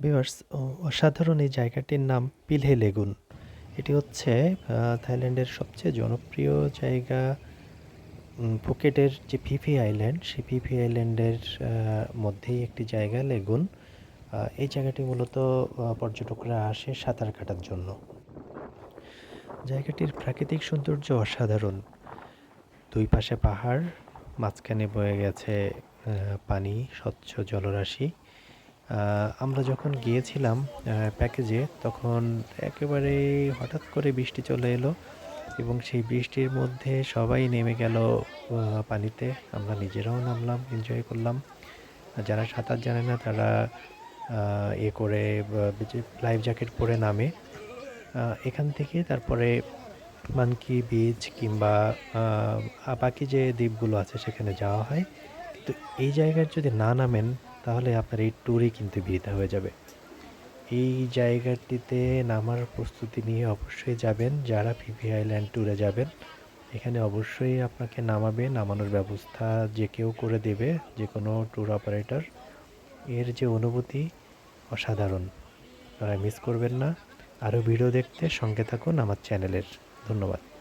Viewers অসাধারণ এই জায়গাটির নাম পিলহে লেগুন। এটি হচ্ছে থাইল্যান্ডের সবচেয়ে জনপ্রিয় জায়গা ফুকেটের যে ফিফি আইল্যান্ড, সেই ফিফি আইল্যান্ডের মধ্যেই একটি জায়গা, লেগুন। এই জায়গাটি মূলত পর্যটকরা আসে সাঁতার কাটার জন্য। জায়গাটির প্রাকৃতিক সৌন্দর্য অসাধারণ। দুই পাশে পাহাড় মাঝখানে বয়ে গেছে পানি, স্বচ্ছ জলরাশি। আমরা যখন গিয়েছিলাম প্যাকেজে, তখন একেবারে হঠাৎ করে বৃষ্টি চলে এলো এবং সেই বৃষ্টির মধ্যে সবাই নেমে গেল পানিতে। আমরা নিজেরাও নামলাম এনজয় করলাম। যারা সাঁতার জানে না, তারা এ করে লাইফ জ্যাকেট পরে নামে। এখান থেকে তারপরে মানকি বিচ কিংবা বাকি যে দ্বীপগুলো আছে সেখানে যাওয়া হয়। তো এই জায়গায় যদি না নামেন, তাহলে আপনার এই ট্যুরই কিন্তু বৃথা হয়ে যাবে। এই জায়গাটিতে নামার প্রস্তুতি নিয়ে অবশ্যই যাবেন। যারা পিপি আইল্যান্ড ট্যুরে যাবেন, এখানে অবশ্যই আপনাকে নামাবে নামানোর ব্যবস্থা যে কেউ করে দেবে, যে কোনো ট্যুর অপারেটর এর যে অনুভূতি, অসাধারণ। তারা মিস করবেন না। আরও ভিডিও দেখতে সঙ্গে থাকুন আমার চ্যানেলের ধন্যবাদ।